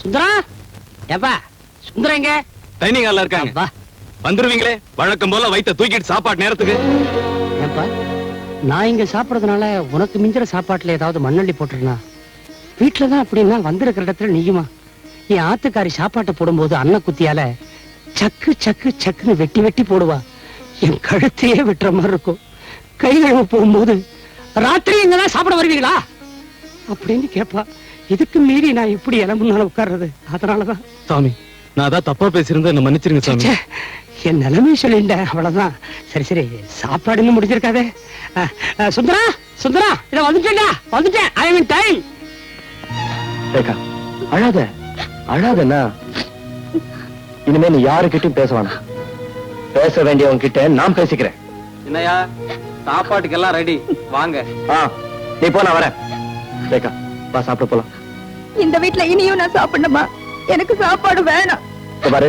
சுந்தரா ஏப்பா சுந்தரம் எங்க? டைனிங் ஹால்ல இருக்காங்க. வந்துருவீங்களே? வழக்கம் போல வயித்த தூக்கிட்டு சாப்பாடு நேரத்துக்கு. ஏப்பா நான் இங்க சாப்பிடறதுனால உனக்கு மிஞ்சிற சாப்பாட்டுல ஏதாவது மண்ணள்ளி போட்டுருனா வீட்டுல தான் அப்படின்னா வந்திருக்கிற இடத்துல நீயுமா? என் ஆத்துக்காரி சாப்பாட்டை போடும்போது அன்ன குத்தியால சக்கு சக்கு சக்குன்னு வெட்டி வெட்டி போடுவா. என் கழுத்தையே வெட்டுற மாதிரி இருக்கும். கை கழுவ போகும்போது ராத்திரி இங்கதான் சாப்பிட வருவீங்களா? அப்படின்னு கேப்பா. இதுக்கு மீறி நான் எப்படி இளம்புனால உட்கார்றது? அதனாலதான். சாமி நான் அதான் தப்பா பேசியிருந்தேன். என்ன மன்னிச்சிருங்க சாமி. என் நிலைமை சொல்லிட்டேன் அவ்வளவுதான். சரி சரி. சாப்பாடுன்னு அஹ், சுந்தரா சுந்தரா இத வந்துட்டேன்டா. வந்துட்டேன். ஐ மீன் டைம் ரேகா அழாத. அழாதண்ணா இனிமே நீ யாருக்கிட்டும் பேச வேணாம். பேச வேண்டியவங்க கிட்ட நான் பேசிக்கிறேன். என்னையா சாப்பாட்டுக்கு எல்லாம் ரெடி வாங்க. ஆ நீ போ நான் வரேன். ரேகா வா சாப்பிட போலாம். இந்த வீட்ல இனியும் நான் சாப்பிடணுமா? எனக்கு சாப்பாடு வேணாம். பாரு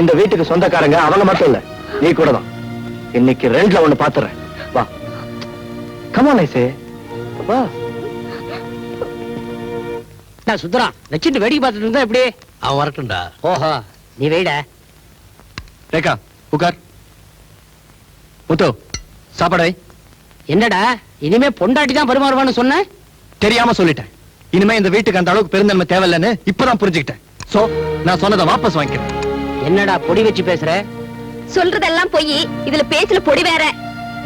இந்த வீட்டுக்கு சொந்தக்காரங்க அவங்க மட்டும் இல்ல நீ கூட தான். இன்னைக்கு ரெண்டுல ஒண்ணு பாத்துறேன். வா. கமான் ஐசே. வா. நான் சுந்தரா வச்சுட்டு வேடிக்கை பார்த்துட்டு இருந்தா எப்படி அவன் வரட்டும்டா. ஓஹோ நீ வெயிட. ரேகா உட்கார் முத்து சாப்பாடு. என்னடா இனிமே பொண்டாட்டி தான் பரிமாறுவான்னு சொன்ன? தெரியாம சொல்லிட்டேன். இனிமே இந்த வீட்டுக்கு அந்த அளவுக்கு பெருந்தன்மை தேவையில்லைன்னு இப்பதான் புரிஞ்சுக்கிட்டேன். சோ நான் சொன்னதை வாபஸ் வாங்கிக்கிறேன். என்னடா பொடி வச்சு பேசுற? சொல்றதெல்லாம் போய். இதுல பேச்சுல பொடி வேற.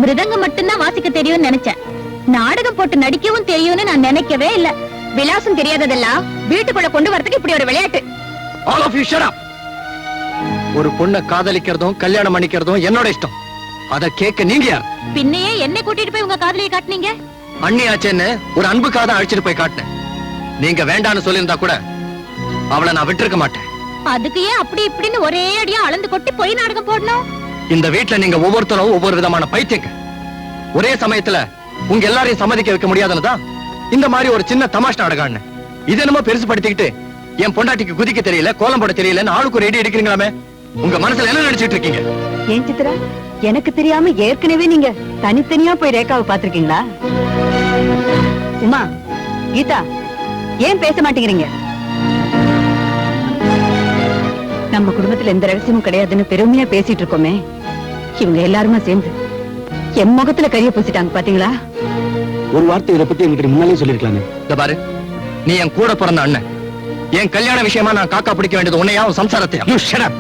மிருதங்கம் மட்டும்தான் வாசிக்க தெரியும்னு நினைச்சேன். நாடகம் போட்டு நடிக்கவும் தெரியும்னு நான் நினைக்கவே இல்ல. விலாசம் தெரியாததெல்லாம் வீட்டுக்குள்ள கொண்டு வரதுக்கு இப்படி ஒரு விளையாட்டு. All of you shut up ஒரு பொண்ணை காதலிக்கிறதும் கல்யாணம் பண்ணிக்கிறதும் என்னோட இஷ்டம். அத கேட்க நீங்க யார்? பின்னையே என்ன கூட்டிட்டு போய் உங்க காதலியை காட்டுனீங்க? அண்ணி ஆச்சேன்னு ஒரு அன்புக்காக அழைச்சிட்டு போய் காட்டினேன். நீங்க வேண்டான்னு சொல்லியிருந்தா கூட அவளை நான் விட்டிருக்க மாட்டேன். அதுக்கு ஏன் அப்படி இப்படின்னு ஒரே அடியா அளந்து கொட்டி பொய் நாடகம் போடணும்? இந்த வீட்ல நீங்க ஒவ்வொருத்தரும் ஒவ்வொரு விதமான பைத்தியங்க. ஒரே சமயத்துல உங்க எல்லாரையும் சம்மதிக்க வைக்க முடியாதுன்னு தான் இந்த மாதிரி ஒரு சின்ன தமாஷ் நாடகம் இது என்னமோ பெருசு படுத்திக்கிட்டு என் பொண்டாட்டிக்கு குதிக்க தெரியல கோலம் போட தெரியலன்னு ஆளுக்கு ஒரு ரெடி எடுக்கிறீங்களாமே உங்க மனசுல என்ன நினைச்சிட்டு இருக்கீங்க? ஏன் சித்ரா? எனக்கு தெரியாம ஏற்கனவே நீங்க தனித்தனியா போய் ரேகாவை பாத்திருக்கீங்களா உமா கீதா ஏன் பேச மாட்டேங்கிறீங்க? நம்ம குடும்பத்துல எந்த ரகசியமும் கிடையாதுன்னு பெருமையா பேசிட்டு இருக்கோமே. இவங்க எல்லாருமா சேர்ந்து என் முகத்துல கரிய பூசிட்டாங்க பாத்தீங்களா? ஒரு வார்த்தை இதை பத்தி என்கிட்ட முன்னாலே சொல்லிருக்கலாமே இந்த பாரு நீ என் கூட பிறந்த அண்ணன். என் கல்யாண விஷயமா நான் காக்கா பிடிக்க வேண்டியது உன்னையா உன் சம்சாரத்தையா? யூ ஷட் அப்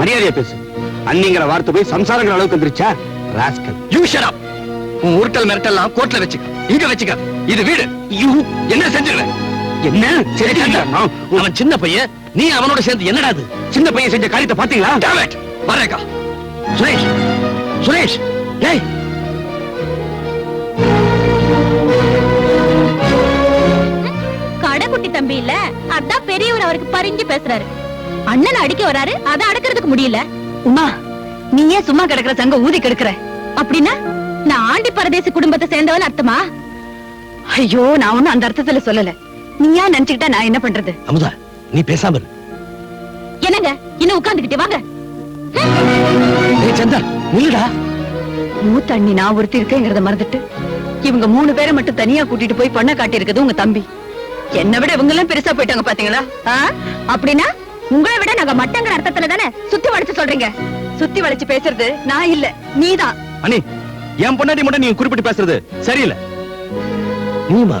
மரியாதையா பேசு. அன்னிங்கிற வார்த்தை போய் சம்சாரங்கிற அளவுக்கு வந்துருச்சா? ராஸ்கல். யூ ஷட் அப் உன் உருட்டல் மிரட்டல்லாம் கோர்ட்ல வச்சுக்க. இங்க வச்சுக்க இது வீடு. என்ன செஞ்சிருவேன் என்ன? சரி அவன் சின்ன பையன். நீ அவனோட சேர்ந்து என்னடா அது சின்ன பையன் செஞ்ச காரியத்தை பாத்தீங்களா? It! வரேக்கா சுரேஷ். சுரேஷ். ஏய் கடைக்குட்டி தம்பி இல்ல? அதான் பெரியவர் அவருக்கு பறிஞ்சு பேசுறாரு. அண்ணன் அடிக்க வராரு அதை அடக்கிறதுக்கு முடியல. உமா நீ ஏன் சும்மா கிடக்குற சங்க ஊதி கெடுக்கிற. அப்படின்னா நான் ஆண்டி பரதேசி குடும்பத்தை சேர்ந்தவன் அர்த்தமா? ஐயோ நான் ஒண்ணும் அந்த அர்த்தத்துல சொல்லல. நீயா நினைச்சுக்கிட்டா நான் என்ன பண்றது? அமுதா நீ பேசாம இரு. என்னங்க? இன்னும் உட்கார்ந்துகிட்டே வாங்க. ஏய் சந்தர் நில்லுடா. மூத்த அண்ணி நான் ஒருத்தி இருக்கேங்கிறத மறந்துட்டு இவங்க மூணு பேரை மட்டும் தனியா கூட்டிட்டு போய் பண்ண காட்டி இருக்குது உங்க தம்பி. என்னை விட இவங்க எல்லாம் பெருசா போயிட்டாங்க பாத்தீங்களா? ஆ? அப்படின்னா உங்களை விட நாங்க மட்டங்கிற அர்த்தத்துல தானே சுத்தி வளைச்சு சொல்றீங்க? சுத்தி வளைச்சு பேசுறது நான் இல்ல நீதான். அனி என் பொண்டாட்டி மட்டும் நீங்க குறிப்பிட்டு பேசுறது சரியில்லை. நீமா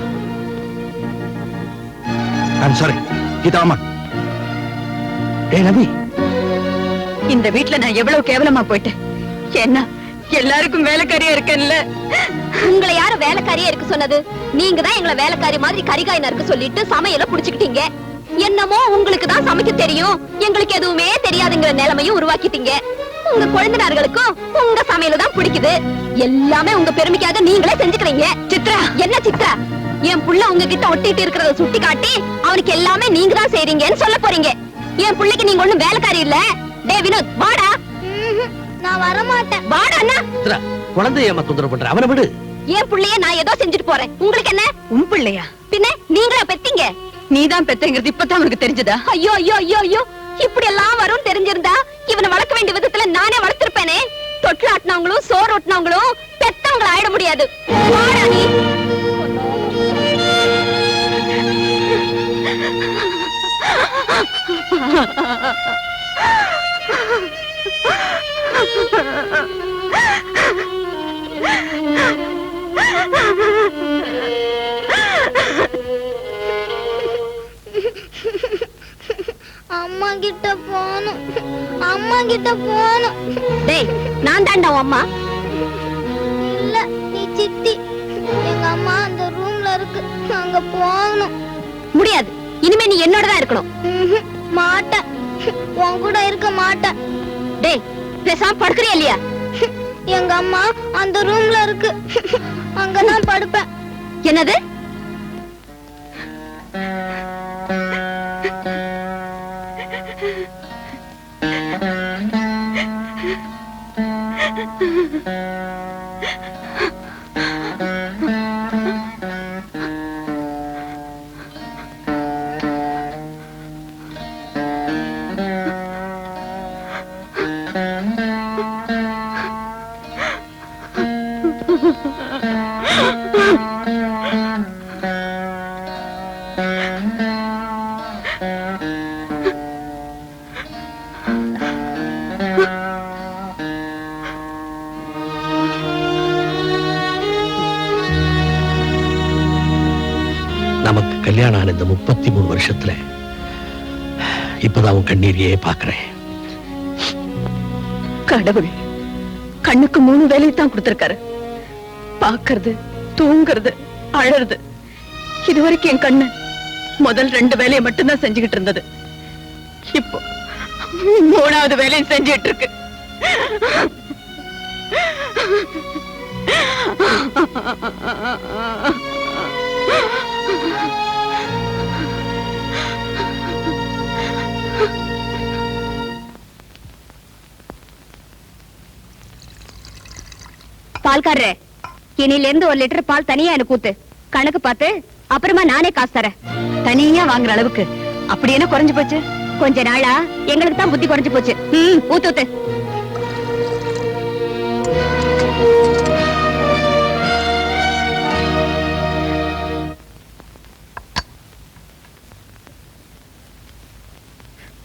ஐம் சாரி கீதா ஆமா ஏய் நபி இந்த வீட்ல நான் எவ்வளவு கேவலமா போயிட்டேன். என்ன எல்லாருக்கும் வேலைக்காரியா இருக்கேன்ல. உங்களை யாரும் வேலைக்காரியா இருக்க சொன்னது? நீங்க தான் எங்களை வேலைக்காரி மாதிரி கரிகாய் நறுக்க சொல்லிட்டு சமையல புடிச்சுக்கிட்டீங்க. என்னமோ உங்களுக்கு தான் சமைக்க தெரியும். எங்களுக்கு எதுவுமே தெரியாதுங்கிற நிலைமையும் உருவாக்கிட்டீங்க. உங்க குழந்தைனார்களுக்கும் உங்க சமையல தான் பிடிக்குது. எல்லாமே உங்க பெருமைக்காக நீங்களே செஞ்சுக்கிறீங்க. சித்ரா என்ன சித்ரா? என் புள்ள உங்ககிட்ட ஒட்டிட்டு இருக்கிறத சுட்டி காட்டி அவனுக்கு எல்லாமே நீங்க தான் செய்றீங்கன்னு சொல்ல போறீங்க. என் புள்ளைக்கு நீங்க ஒண்ணும் வேலைக்காரி இல்ல. டே வினோத் வாடா. நான் வர மாட்டேன் வாடா அண்ணா. சித்ரா குழந்தைய ஏமா தொந்தரவு பண்ற? அவனை விடு. என் புள்ளைய நான் ஏதோ செஞ்சுட்டு போறேன். உங்களுக்கு என்ன? உன் பிள்ளையா? பின்ன நீங்களா பெத்தீங்க? நீதான் பெத்தங்கிறது இப்பதான் உனக்கு தெரிஞ்சதா? ஐயோ ஐயோ ஐயோ ஐயோ. இப்படி எல்லாம் வரும் தெரிஞ்சிருந்தா தொட்டில் ஆட்டினவங்களும் சோறு ஓட்டினவங்களும் பெத்தவங்களை ஆயிட முடியாது. அம்மா கிட்ட போகணும். அம்மா கிட்ட போகணும். டேய் நான் தாண்டா அம்மா. இல்ல நீ சித்தி. எங்க அம்மா அந்த ரூம்ல இருக்கு. அங்க போகணும். முடியாது. இனிமே நீ என்னோட தான் இருக்கணும். மாட்டேன். உன் கூட இருக்க மாட்டேன். டேய் பேசாம படுக்கிறியா இல்லையா? எங்க அம்மா அந்த ரூம்ல இருக்கு. அங்கதான் படுப்பேன். என்னது? நமக்கு கல்யாணம் ஆன இந்த முப்பத்தி மூணு வருஷத்துல இப்பதான் உன் கண்ணீரையே பாக்குறேன் கடவுள் கண்ணுக்கு மூணு வேலையை தான் கொடுத்திருக்காரு. பாக்குறது தூங்குறது அழறது. இதுவரைக்கும் என் கண்ணு முதல் ரெண்டு வேலையை மட்டும்தான் செஞ்சுக்கிட்டு இருந்தது. இப்போ மூணாவது வேலையும் செஞ்சுட்டு இருக்கு. பால்காரரே இனில இருந்து ஒரு லிட்டர் பால் தனியா எனக்கு ஊத்து. கணக்கு பார்த்து அப்புறமா நானே காசு தரேன். தனியா வாங்குற அளவுக்கு. அப்படி என்ன குறைஞ்சு போச்சு? கொஞ்ச நாளா எங்களுக்கு தான் புத்தி குறைஞ்சு போச்சு. ம் ஊத்து ஊத்து.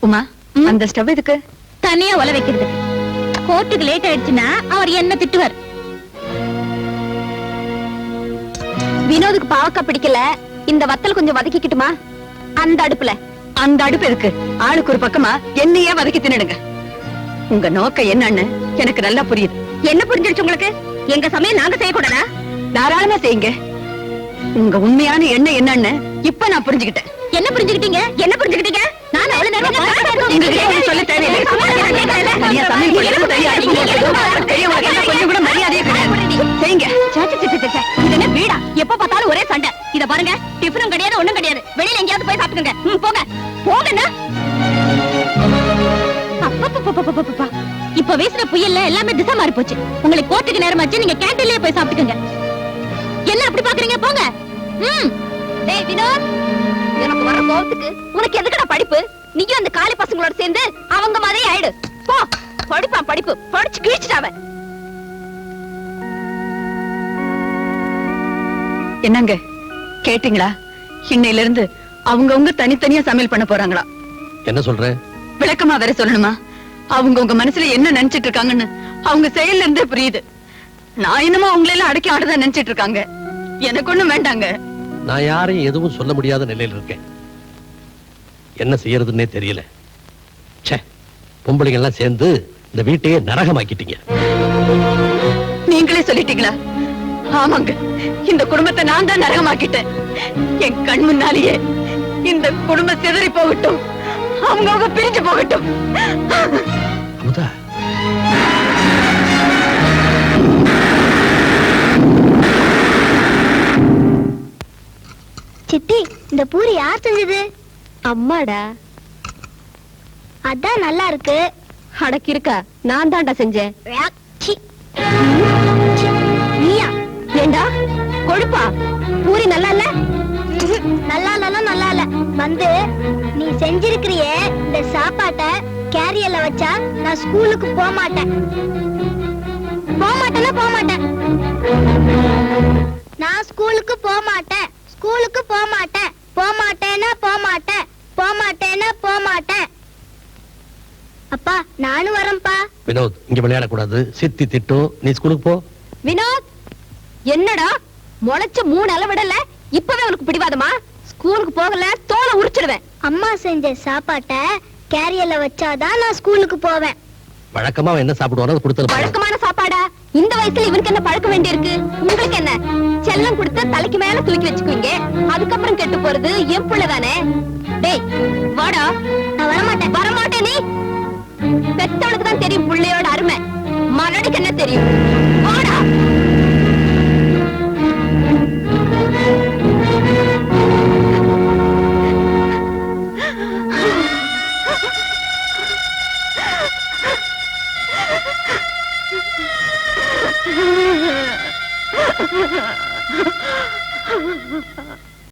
உமா அந்த ஸ்டவ் எதுக்கு? தனியா ஒல வைக்கிறது கோர்ட்டுக்கு லேட் ஆயிடுச்சுன்னா அவர் என்ன திட்டுவார்? வினோதுக்கு பாவக்கா பிடிக்கல. இந்த வத்தல் கொஞ்சம் வதக்கிக்கிட்டுமா? அந்த அடுப்புல. அந்த அடுப்பு எதுக்கு? ஆளுக்கு ஒரு பக்கமா என்னையே வதக்கி தின்னுடுங்க. உங்க நோக்கம் என்னன்னு எனக்கு நல்லா புரியுது. என்ன புரிஞ்சிருச்சு உங்களுக்கு? எங்க சமயம் நாங்க செய்யக்கூடாதா? தாராளமா செய்யுங்க. உங்க உண்மையான எண்ணம் என்னன்னு இப்ப நான் புரிஞ்சுக்கிட்டேன். என்ன புரிஞ்சுக்கிட்டீங்க? என்ன புரிஞ்சுக்கிட்டீங்க? நான் அவ்வளவு நேரம் சொல்ல தேவையில்லை. எல்லாம் கொஞ்சம் கூட மரியாதையே கிடையாது. செய்யுங்க. இது என்ன வீடா? எப்ப பார்த்தாலும் ஒரே சண்டை. இத பாருங்க. டிஃபனும் கிடையாது ஒண்ணும் கிடையாது. வெளியில எங்கேயாவது போய் சாப்பிட்டுங்க ம், போங்க. போங்கண்ணா. இப்ப வீசுற புயல்ல எல்லாமே திசை மாறி போச்சு உங்களுக்கு கோர்ட்டுக்கு நேரமாச்சு நீங்க கேண்டீன்லயே போய் சாப்பிட்டுக்கங்க. என்ன அப்படி பாக்குறீங்க? போங்க. ம். டேய் வினோத். எனக்கு வர கோவத்துக்கு உனக்கு எதுக்குடா படிப்பு? நீயும் அந்த காலி பசங்களோட சேர்ந்து அவங்க மாதிரி ஆயிடு. போ. படிப்பா படிப்பு. படிச்சு கிழிச்சிட்டாவ என்னங்க? கேட்டீங்களா? இன்னையில இருந்து அவங்கவங்க தனித்தனியா சமையல் பண்ண போறாங்களா? என்ன சொல்ற? விளக்கமா வேற சொல்லணுமா? அவங்க உங்க மனசுல என்ன நினைச்சிட்டு இருக்காங்கன்னு அவங்க செயல்ல இருந்தே புரியுது. நான் என்னமோ அவங்களை எல்லாம் அடக்கி ஆடுதான் நினைச்சிட்டு இருக்காங்க. எனக்கு ஒண்ணும் வேண்டாங்க. நான் யாரையும் எதுவும் சொல்ல முடியாத நிலையில இருக்கேன். என்ன செய்யறதுன்னே தெரியல. ச்சே பொம்பளைங்க எல்லாம் சேர்ந்து இந்த வீட்டையே நரகமாக்கிட்டீங்க. நீங்களே சொல்லிட்டீங்களா? ஆமாங்க இந்த குடும்பத்தை நான் தான் நரகமாக்கிட்டேன். என் கண் முன்னாலேயே இந்த குடும்பம் சிதறி போகட்டும். அவங்க அவங்க பிரிஞ்சு போகட்டும். சித்தி இந்த பூரி யார் செஞ்சது? அம்மாடா. அதான் நல்லா இருக்கு. அடக்கி இருக்கா நான் தான்டா செஞ்சேன். நீயா? ஏண்டா? கொழுப்பா? பூரி நல்லா இல்ல. நல்லா இல்ல நல்லா இல்ல. வந்து நீ செஞ்சிருக்கிறியே இந்த சாப்பாட்டை கேரியர்ல வச்சா நான் ஸ்கூலுக்கு போக மாட்டேன். போக மாட்டேன்னா போக மாட்டேன். நான் ஸ்கூலுக்கு போக மாட்டேன். ஸ்கூலுக்கு போக மாட்டேன். போக மாட்டேன்னா போக மாட்டேன். போக மாட்டேன்னா போக மாட்டேன். அப்பா நானும் வரேன்ப்பா. வினோத் இங்க விளையாட கூடாது சித்தி திட்டும். நீ ஸ்கூலுக்கு போ. வினோத் என்னடா? முளைச்ச மூணு அளவிடல? இப்பவே உனக்கு பிடிவாதமா? ஸ்கூலுக்கு போகல தோலை உரிச்சிடுவேன். அம்மா செஞ்ச சாப்பாட்டை கேரியர்ல வச்சாதான் நான் ஸ்கூலுக்கு போவேன். வழக்கமா அவன் என்ன சாப்பிடுவானோ அதை வழக்கமான சாப்பாடா? இந்த வயசுல இவனுக்கு என்ன பழக்க வேண்டியிருக்கு? உங்களுக்கு என்ன? செல்லம் கொடுத்து தலைக்கு மேல தூக்கி வச்சுக்குவீங்க. அதுக்கப்புறம் கெட்டு போறது என் புள்ள தானே? டேய் வாடா. நான் வரமாட்டேன். வரமாட்டேன் நீ. பெத்தவனுக்கு தான் தெரியும் புள்ளையோட அருமை. மறுபடிக்கு என்ன தெரியும்?